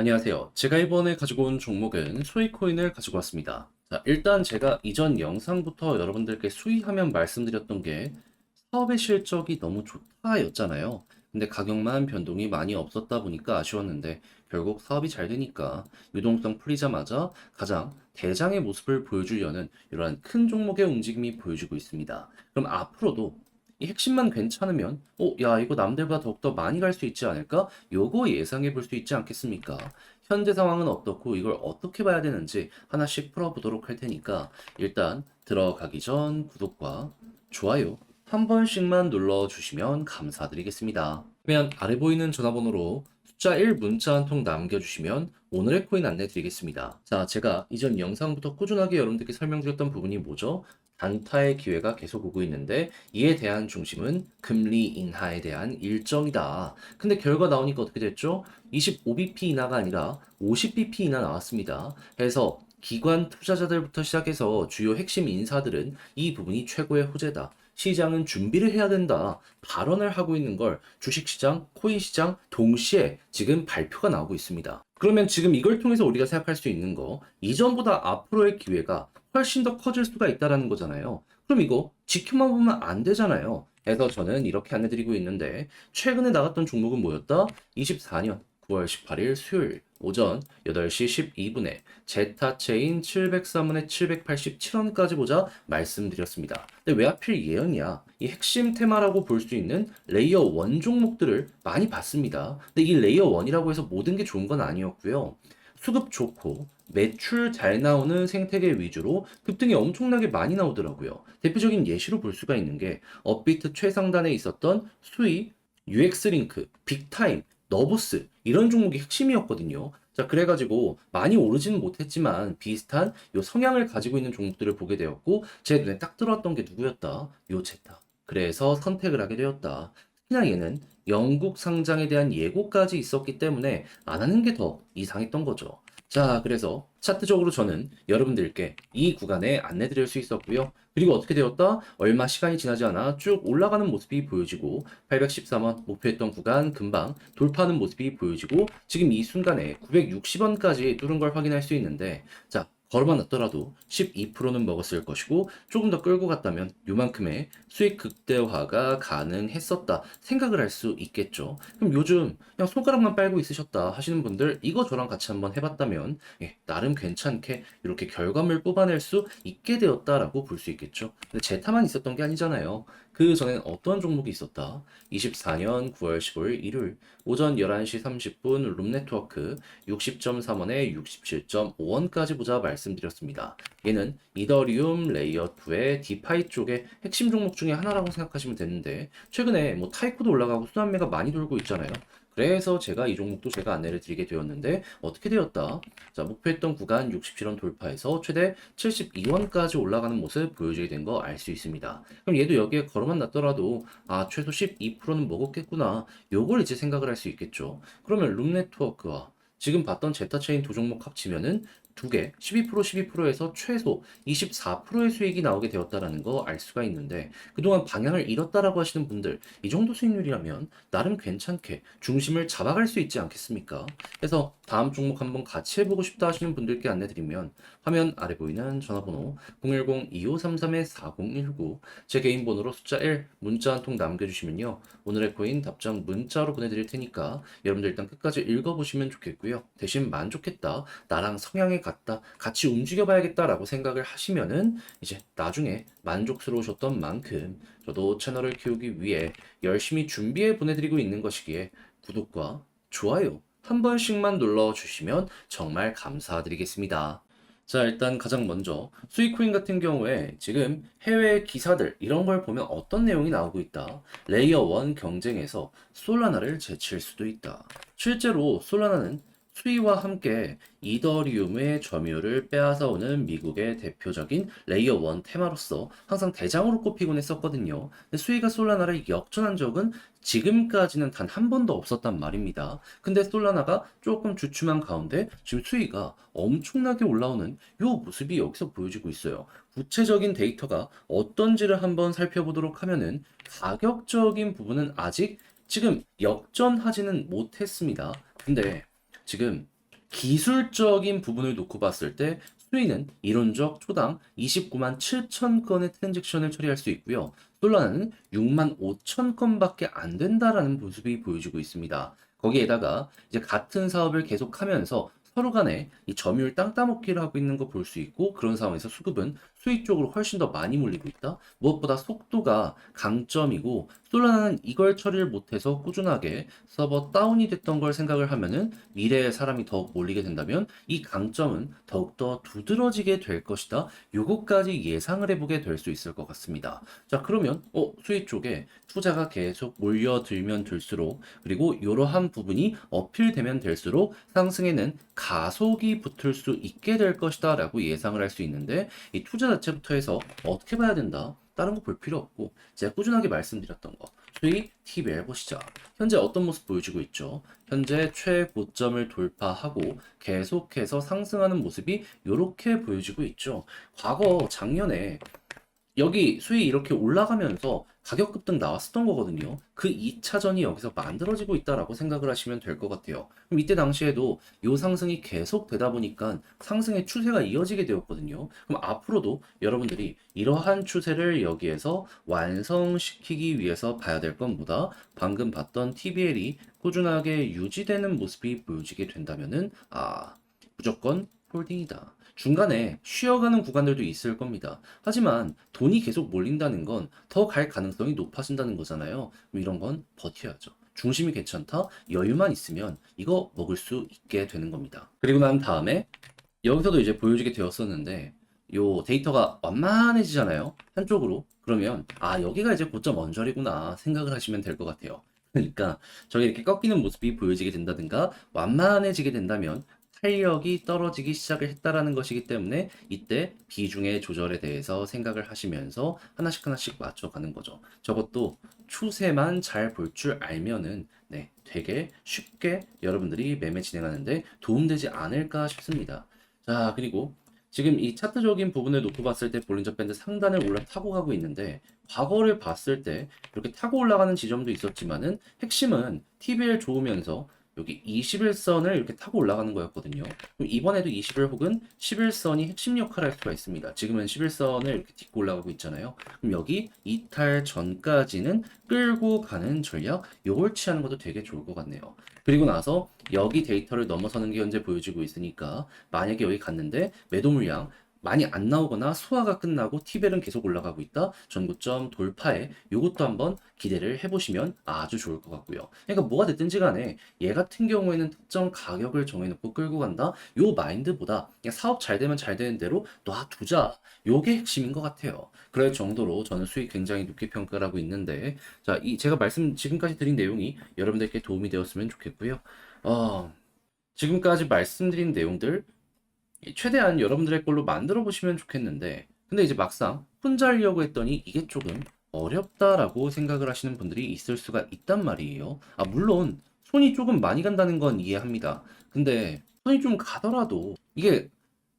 안녕하세요. 제가 이번에 가지고 온 종목은 수익코인을 가지고 왔습니다. 자, 일단 제가 이전 영상부터 여러분들께 수익하면 말씀드렸던 게 사업의 실적이 너무 좋다였잖아요. 근데 가격만 변동이 많이 없었다 보니까 아쉬웠는데 결국 사업이 잘 되니까 유동성 풀리자마자 가장 대장의 모습을 보여주려는 이러한 큰 종목의 움직임이 보여주고 있습니다. 그럼 앞으로도 이 핵심만 괜찮으면, 어, 야, 이거 남들보다 더욱더 많이 갈 수 있지 않을까? 요거 예상해 볼 수 있지 않겠습니까? 현재 상황은 어떻고 이걸 어떻게 봐야 되는지 하나씩 풀어보도록 할 테니까 일단 들어가기 전 구독과 좋아요 한 번씩만 눌러주시면 감사드리겠습니다. 그러면 아래 보이는 전화번호로 숫자 1 문자 한 통 남겨주시면 오늘의 코인 안내 드리겠습니다. 자, 제가 이전 영상부터 꾸준하게 여러분들께 설명드렸던 부분이 뭐죠? 단타의 기회가 계속 오고 있는데 이에 대한 중심은 금리 인하에 대한 일정이다. 근데 결과 나오니까 어떻게 됐죠? 25bp 인하가 아니라 50bp 인하 나왔습니다. 그래서 기관 투자자들부터 시작해서 주요 핵심 인사들은 이 부분이 최고의 호재다. 시장은 준비를 해야 된다. 발언을 하고 있는 걸 주식시장, 코인시장 동시에 지금 발표가 나오고 있습니다. 그러면 지금 이걸 통해서 우리가 생각할 수 있는 거, 이전보다 앞으로의 기회가 훨씬 더 커질 수가 있다라는 거잖아요. 그럼 이거 지켜만 보면 안 되잖아요. 그래서 저는 이렇게 안내드리고 있는데, 최근에 나갔던 종목은 뭐였다? 24년 9월 18일 수요일 오전 8시 12분에 제타체인 703원에 787원까지 보자 말씀드렸습니다. 근데 왜 하필 예언이야? 이 핵심 테마라고 볼 수 있는 레이어 1 종목들을 많이 봤습니다. 근데 이 레이어 1이라고 해서 모든 게 좋은 건 아니었고요. 수급 좋고 매출 잘 나오는 생태계 위주로 급등이 엄청나게 많이 나오더라고요. 대표적인 예시로 볼 수가 있는 게 업비트 최상단에 있었던 수익, UX링크, 빅타임, 너보스 이런 종목이 핵심이었거든요. 자, 그래가지고 많이 오르지는 못했지만 비슷한 요 성향을 가지고 있는 종목들을 보게 되었고 제 눈에 딱 들어왔던 게 누구였다? 요 제타. 그래서 선택을 하게 되었다. 특히나 얘는 영국 상장에 대한 예고까지 있었기 때문에 안 하는 게 더 이상했던 거죠. 자, 그래서 차트적으로 저는 여러분들께 이 구간에 안내 드릴 수 있었고요. 그리고 어떻게 되었다? 얼마 시간이 지나지 않아 쭉 올라가는 모습이 보여지고 813원 목표했던 구간 금방 돌파하는 모습이 보여지고 지금 이 순간에 960원까지 뚫은 걸 확인할 수 있는데 자, 걸어만 놨더라도 12%는 먹었을 것이고 조금 더 끌고 갔다면 요만큼의 수익 극대화가 가능했었다 생각을 할 수 있겠죠. 그럼 요즘 그냥 손가락만 빨고 있으셨다 하시는 분들 이거 저랑 같이 한번 해봤다면 예, 나름 괜찮게 이렇게 결과물 뽑아낼 수 있게 되었다라고 볼 수 있겠죠. 근데 제 타만 있었던 게 아니잖아요. 그 전엔 어떤 종목이 있었다? 24년 9월 15일 일요일 오전 11시 30분 룸네트워크 60.3원에 67.5원까지 보자 말씀드렸습니다. 얘는 이더리움 레이어 2의 디파이 쪽의 핵심 종목 중에 하나라고 생각하시면 되는데 최근에 뭐 타이코도 올라가고 순환매가 많이 돌고 있잖아요. 그래서 제가 이 종목도 제가 안내를 드리게 되었는데 어떻게 되었다? 자, 목표했던 구간 67원 돌파해서 최대 72원까지 올라가는 모습 보여주게 된 거 알 수 있습니다. 그럼 얘도 여기에 걸어만 놨더라도 아, 최소 12%는 먹었겠구나. 요걸 이제 생각을 할 수 있겠죠. 그러면 룸 네트워크와 지금 봤던 제타 체인 두 종목 합치면은 두 개, 12% 12%에서 최소 24%의 수익이 나오게 되었다라는 거 알 수가 있는데 그동안 방향을 잃었다라고 하시는 분들 이 정도 수익률이라면 나름 괜찮게 중심을 잡아갈 수 있지 않겠습니까? 그래서 다음 종목 한번 같이 해보고 싶다 하시는 분들께 안내드리면 화면 아래 보이는 전화번호 010-2533-4019 제 개인 번호로 숫자 1 문자 한 통 남겨주시면요 오늘의 코인 답장 문자로 보내드릴 테니까 여러분들 일단 끝까지 읽어보시면 좋겠고요 대신 만족했다 나랑 성향이 같다 같이 움직여봐야겠다라고 생각을 하시면은 이제 나중에 만족스러우셨던 만큼 저도 채널을 키우기 위해 열심히 준비해 보내드리고 있는 것이기에 구독과 좋아요 한 번씩만 눌러주시면 정말 감사드리겠습니다. 자, 일단 가장 먼저 수익코인 같은 경우에 지금 해외 기사들 이런 걸 보면 어떤 내용이 나오고 있다. 레이어 1 경쟁에서 솔라나를 제칠 수도 있다. 실제로 솔라나는 수위와 함께 이더리움의 점유율을 빼앗아오는 미국의 대표적인 레이어 1 테마로서 항상 대장으로 꼽히곤 했었거든요. 수위가 솔라나를 역전한 적은 지금까지는 단 한 번도 없었단 말입니다. 근데 솔라나가 조금 주춤한 가운데 지금 수위가 엄청나게 올라오는 이 모습이 여기서 보여지고 있어요. 구체적인 데이터가 어떤지를 한번 살펴보도록 하면은 가격적인 부분은 아직 지금 역전하지는 못했습니다. 근데 지금 기술적인 부분을 놓고 봤을 때 수위는 이론적 초당 29만 7천 건의 트랜잭션을 처리할 수 있고요. 솔라나는 6만 5천 건밖에 안 된다라는 모습이 보여지고 있습니다. 거기에다가 이제 같은 사업을 계속하면서 서로 간에 이 점유율 땅 따먹기를 하고 있는 거 볼 수 있고 그런 상황에서 수급은 수익 쪽으로 훨씬 더 많이 몰리고 있다. 무엇보다 속도가 강점이고 솔라나는 이걸 처리를 못해서 꾸준하게 서버 다운이 됐던 걸 생각을 하면은 미래에 사람이 더욱 몰리게 된다면 이 강점은 더욱더 두드러지게 될 것이다. 요것까지 예상을 해보게 될 수 있을 것 같습니다. 자 그러면 어 수익 쪽에 투자가 계속 몰려들면 들수록 그리고 이러한 부분이 어필되면 될수록 상승에는 가속이 붙을 수 있게 될 것이다 라고 예상을 할 수 있는데 이 투자 자체부터 해서 어떻게 봐야 된다. 다른 거 볼 필요 없고 제가 꾸준하게 말씀드렸던 거. 수익 TBL 보시죠 현재 어떤 모습 보여주고 있죠? 현재 최고점을 돌파하고 계속해서 상승하는 모습이 이렇게 보여지고 있죠. 과거 작년에 여기 수익이 이렇게 올라가면서 가격 급등 나왔었던 거거든요. 그 2차전이 여기서 만들어지고 있다라고 생각을 하시면 될 것 같아요. 그럼 이때 당시에도 이 상승이 계속 되다 보니까 상승의 추세가 이어지게 되었거든요. 그럼 앞으로도 여러분들이 이러한 추세를 여기에서 완성시키기 위해서 봐야 될 건 뭐다? 방금 봤던 TBL이 꾸준하게 유지되는 모습이 보여지게 된다면은 아 무조건 홀딩이다. 중간에 쉬어가는 구간들도 있을 겁니다. 하지만 돈이 계속 몰린다는 건 더 갈 가능성이 높아진다는 거잖아요. 그럼 이런 건 버텨야죠. 중심이 괜찮다? 여유만 있으면 이거 먹을 수 있게 되는 겁니다. 그리고 난 다음에 여기서도 이제 보여지게 되었었는데 요 데이터가 완만해지잖아요. 한쪽으로. 그러면 아 여기가 이제 고점 언저리구나 생각을 하시면 될 것 같아요. 그러니까 저기 이렇게 꺾이는 모습이 보여지게 된다든가 완만해지게 된다면 탄력이 떨어지기 시작을 했다라는 것이기 때문에 이때 비중의 조절에 대해서 생각을 하시면서 하나씩 하나씩 맞춰가는 거죠. 저것도 추세만 잘 볼 줄 알면은 네, 되게 쉽게 여러분들이 매매 진행하는데 도움되지 않을까 싶습니다. 자, 그리고 지금 이 차트적인 부분을 놓고 봤을 때 볼린저 밴드 상단을 올라타고 가고 있는데 과거를 봤을 때 이렇게 타고 올라가는 지점도 있었지만은 핵심은 TBL 좋으면서 여기 21선을 이렇게 타고 올라가는 거였거든요. 그럼 이번에도 21 혹은 11선이 핵심 역할을 할 수가 있습니다. 지금은 11선을 이렇게 딛고 올라가고 있잖아요. 그럼 여기 이탈 전까지는 끌고 가는 전략, 요걸 취하는 것도 되게 좋을 것 같네요. 그리고 나서 여기 데이터를 넘어서는 게 현재 보여지고 있으니까 만약에 여기 갔는데 매도 물량 많이 안 나오거나 소화가 끝나고 티벨은 계속 올라가고 있다. 전고점 돌파에 이것도 한번 기대를 해보시면 아주 좋을 것 같고요. 그러니까 뭐가 됐든지 간에 얘 같은 경우에는 특정 가격을 정해놓고 끌고 간다. 요 마인드보다 그냥 사업 잘 되면 잘 되는 대로 놔두자. 요게 핵심인 것 같아요. 그럴 정도로 저는 수익 굉장히 높게 평가를 하고 있는데 자, 이 제가 말씀 지금까지 드린 내용이 여러분들께 도움이 되었으면 좋겠고요. 어, 지금까지 말씀드린 내용들 최대한 여러분들의 걸로 만들어 보시면 좋겠는데 근데 이제 막상 혼자 하려고 했더니 이게 조금 어렵다라고 생각을 하시는 분들이 있을 수가 있단 말이에요. 아, 물론 손이 조금 많이 간다는 건 이해합니다. 근데 손이 좀 가더라도 이게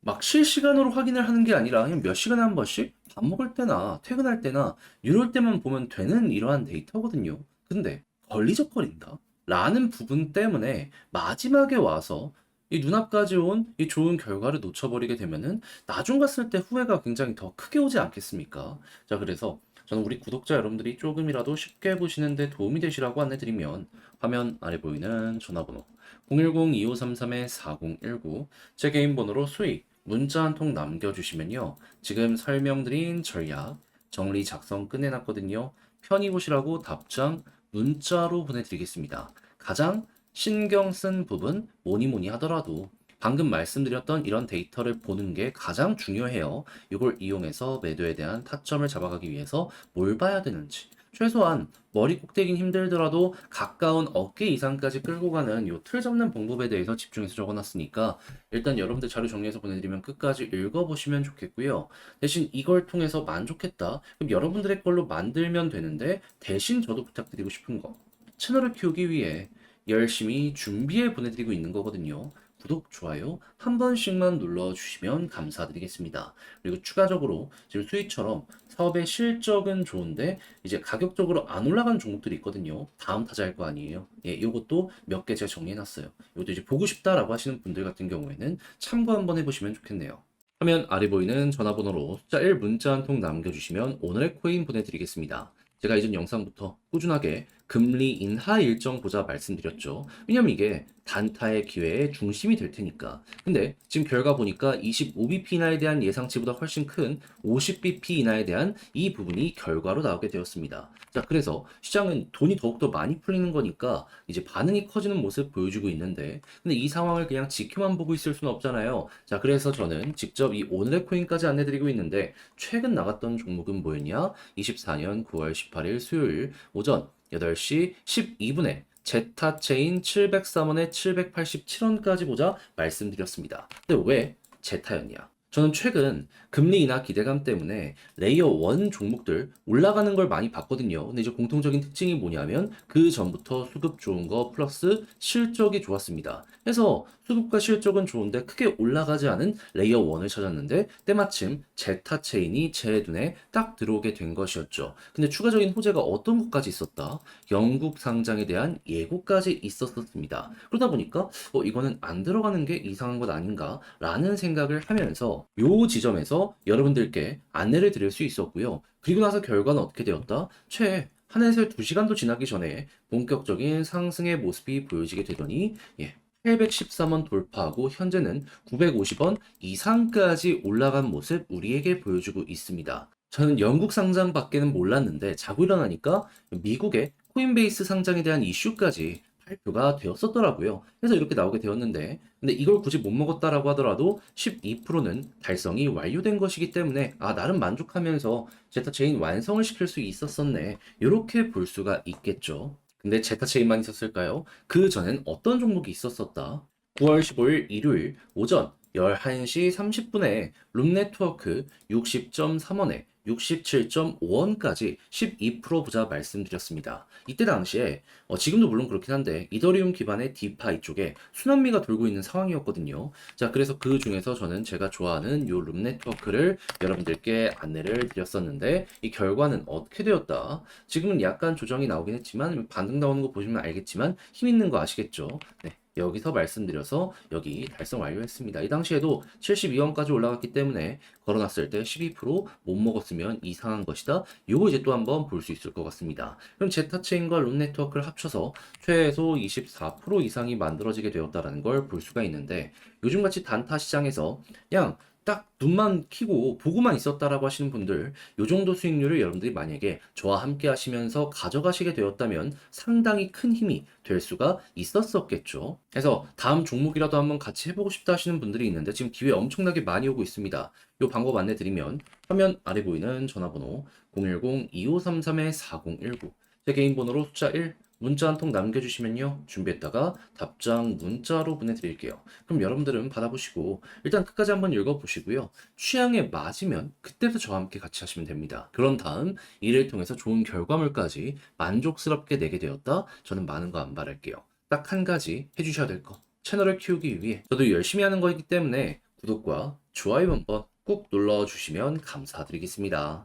막 실시간으로 확인을 하는 게 아니라 그냥 몇 시간에 한 번씩 밥 먹을 때나 퇴근할 때나 이럴 때만 보면 되는 이러한 데이터거든요. 근데 걸리적거린다. 라는 부분 때문에 마지막에 와서 이 눈앞까지 온 이 좋은 결과를 놓쳐버리게 되면은 나중 갔을 때 후회가 굉장히 더 크게 오지 않겠습니까? 자, 그래서 저는 우리 구독자 여러분들이 조금이라도 쉽게 보시는데 도움이 되시라고 안내드리면 화면 아래 보이는 전화번호 010-2533-4019 제 개인 번호로 수익 문자 한 통 남겨주시면요. 지금 설명드린 전략 정리 작성 끝내놨거든요. 편히 보시라고 답장 문자로 보내드리겠습니다. 가장 신경 쓴 부분 뭐니 뭐니 하더라도 방금 말씀드렸던 이런 데이터를 보는 게 가장 중요해요. 이걸 이용해서 매도에 대한 타점을 잡아가기 위해서 뭘 봐야 되는지. 최소한 머리 꼭대긴 힘들더라도 가까운 어깨 이상까지 끌고 가는 요 틀 잡는 방법에 대해서 집중해서 적어놨으니까 일단 여러분들 자료 정리해서 보내드리면 끝까지 읽어보시면 좋겠고요. 대신 이걸 통해서 만족했다. 그럼 여러분들의 걸로 만들면 되는데 대신 저도 부탁드리고 싶은 거. 채널을 키우기 위해 열심히 준비해 보내드리고 있는 거거든요. 구독, 좋아요 한 번씩만 눌러주시면 감사드리겠습니다. 그리고 추가적으로 지금 수익처럼 사업의 실적은 좋은데 이제 가격적으로 안 올라간 종목들이 있거든요. 다음 타자일 거 아니에요. 예, 이것도 몇 개 제가 정리해놨어요. 이것도 이제 보고 싶다라고 하시는 분들 같은 경우에는 참고 한번 해보시면 좋겠네요. 화면 아래 보이는 전화번호로 숫자 1 문자 한 통 남겨주시면 오늘의 코인 보내드리겠습니다. 제가 이전 영상부터 꾸준하게 금리 인하 일정 보자 말씀드렸죠. 왜냐면 이게 단타의 기회의 중심이 될 테니까. 근데 지금 결과 보니까 25bp 인하에 대한 예상치보다 훨씬 큰 50bp 인하에 대한 이 부분이 결과로 나오게 되었습니다. 자, 그래서 시장은 돈이 더욱더 많이 풀리는 거니까 이제 반응이 커지는 모습 보여주고 있는데, 근데 이 상황을 그냥 지켜만 보고 있을 수는 없잖아요. 자, 그래서 저는 직접 이 오늘의 코인까지 안내드리고 있는데, 최근 나갔던 종목은 뭐였냐? 24년 9월 18일 수요일 오전 8시 12분에 제타체인 703원에 787원까지 보자 말씀드렸습니다. 근데 왜 제타였냐? 저는 최근 금리 인하 기대감 때문에 레이어 1 종목들 올라가는 걸 많이 봤거든요. 근데 이제 공통적인 특징이 뭐냐면 그 전부터 수급 좋은 거 플러스 실적이 좋았습니다. 그래서 수급과 실적은 좋은데 크게 올라가지 않은 레이어 1을 찾았는데 때마침 제타 체인이 제 눈에 딱 들어오게 된 것이었죠. 근데 추가적인 호재가 어떤 것까지 있었다? 영국 상장에 대한 예고까지 있었습니다. 그러다 보니까 어, 이거는 안 들어가는 게 이상한 것 아닌가? 라는 생각을 하면서 요 지점에서 여러분들께 안내를 드릴 수 있었고요. 그리고 나서 결과는 어떻게 되었다? 최한 해에서 2시간도 지나기 전에 본격적인 상승의 모습이 보여지게 되더니 예, 813원 돌파하고 현재는 950원 이상까지 올라간 모습 우리에게 보여주고 있습니다. 저는 영국 상장 밖에는 몰랐는데 자고 일어나니까 미국의 코인베이스 상장에 대한 이슈까지 발표가 되었었더라고요. 그래서 이렇게 나오게 되었는데, 근데 이걸 굳이 못 먹었다라고 하더라도 12%는 달성이 완료된 것이기 때문에, 아, 나름 만족하면서 제타 체인 완성을 시킬 수 있었었네. 이렇게 볼 수가 있겠죠. 근데 제타 체인만 있었을까요? 그 전엔 어떤 종목이 있었었다? 9월 15일 일요일 오전 11시 30분에 룸네트워크 60.3원에 67.5원까지 12% 부자 말씀드렸습니다. 이때 당시에 어, 지금도 물론 그렇긴 한데 이더리움 기반의 디파이 쪽에 순환미가 돌고 있는 상황이었거든요. 자 그래서 그 중에서 저는 제가 좋아하는 요 룸 네트워크를 여러분들께 안내를 드렸었는데 이 결과는 어떻게 되었다? 지금은 약간 조정이 나오긴 했지만 반등 나오는 거 보시면 알겠지만 힘 있는 거 아시겠죠? 네. 여기서 말씀드려서 여기 달성 완료했습니다. 이 당시에도 72원까지 올라갔기 때문에 걸어놨을 때 12%못 먹었으면 이상한 것이다. 요거 이제 또 한번 볼 수 있을 것 같습니다. 그럼 제타체인과 룸 네트워크를 합쳐서 최소 24% 이상이 만들어지게 되었다는 걸 볼 수가 있는데 요즘같이 단타 시장에서 그냥 딱 눈만 키고 보고만 있었다라고 하시는 분들 요 정도 수익률을 여러분들이 만약에 저와 함께 하시면서 가져가시게 되었다면 상당히 큰 힘이 될 수가 있었었겠죠. 그래서 다음 종목이라도 한번 같이 해보고 싶다 하시는 분들이 있는데 지금 기회 엄청나게 많이 오고 있습니다. 요 방법 안내 드리면 화면 아래 보이는 전화번호 010-2533-4019 제 개인 번호로 숫자 1 문자 한 통 남겨주시면요. 준비했다가 답장 문자로 보내드릴게요. 그럼 여러분들은 받아보시고 일단 끝까지 한번 읽어보시고요. 취향에 맞으면 그때부터 저와 함께 같이 하시면 됩니다. 그런 다음 이를 통해서 좋은 결과물까지 만족스럽게 내게 되었다. 저는 많은 거 안 바랄게요. 딱 한 가지 해주셔야 될 거. 채널을 키우기 위해 저도 열심히 하는 거이기 때문에 구독과 좋아요 한번 꾹 눌러주시면 감사드리겠습니다.